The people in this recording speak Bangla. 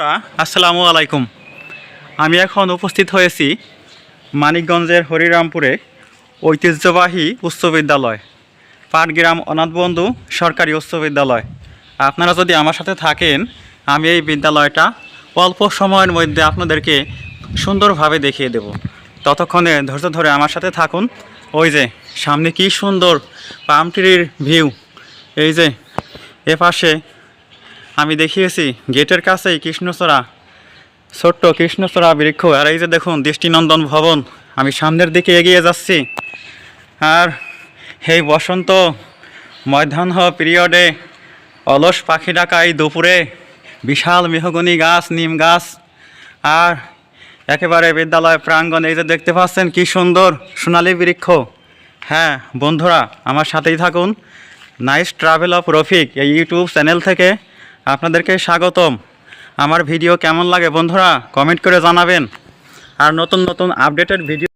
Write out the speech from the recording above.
বন্ধুরা, আসসালামু আলাইকুম। আমি এখন উপস্থিত হয়েছি মানিকগঞ্জের হরিরামপুরে ঐতিহ্যবাহী উচ্চ বিদ্যালয়, পাটগ্রাম অনাথ বন্ধু সরকারি উচ্চ বিদ্যালয়। আপনারা যদি আমার সাথে থাকেন, আমি এই বিদ্যালয়টা অল্প সময়ের মধ্যে আপনাদেরকে সুন্দরভাবে দেখিয়ে দেব। ততক্ষণে ধৈর্য ধরে আমার সাথে থাকুন। ওই যে, সামনে কি সুন্দর পাম ট্রির ভিউ। এই যে, এ পাশে আমি দেখিয়েছি, গেটের কাছেই কৃষ্ণচূড়া। ছোট্ট কৃষ্ণচূড়া বৃক্ষ। আর এই যে দেখুন, দৃষ্টিনন্দন ভবন। আমি সামনের দিকে এগিয়ে যাচ্ছি। আর এই বসন্ত, মধ্যাহ্ন পিরিয়ডে অলস পাখি ডাকা এই দুপুরে বিশাল মেহগনি গাছ, নিম গাছ। আর একেবারে বিদ্যালয় প্রাঙ্গণ, এই যে দেখতে পাচ্ছেন কি সুন্দর সোনালী বৃক্ষ। হ্যাঁ বন্ধুরা, আমার সাথেই থাকুন। নাইস ট্রাভেল অফ রফিক, এই ইউটিউব চ্যানেল থেকে আপনাদেরকে স্বাগতম। আমার ভিডিও কেমন লাগে বন্ধুরা কমেন্ট করে জানাবেন। আর নতুন নতুন আপডেটের ভিডিও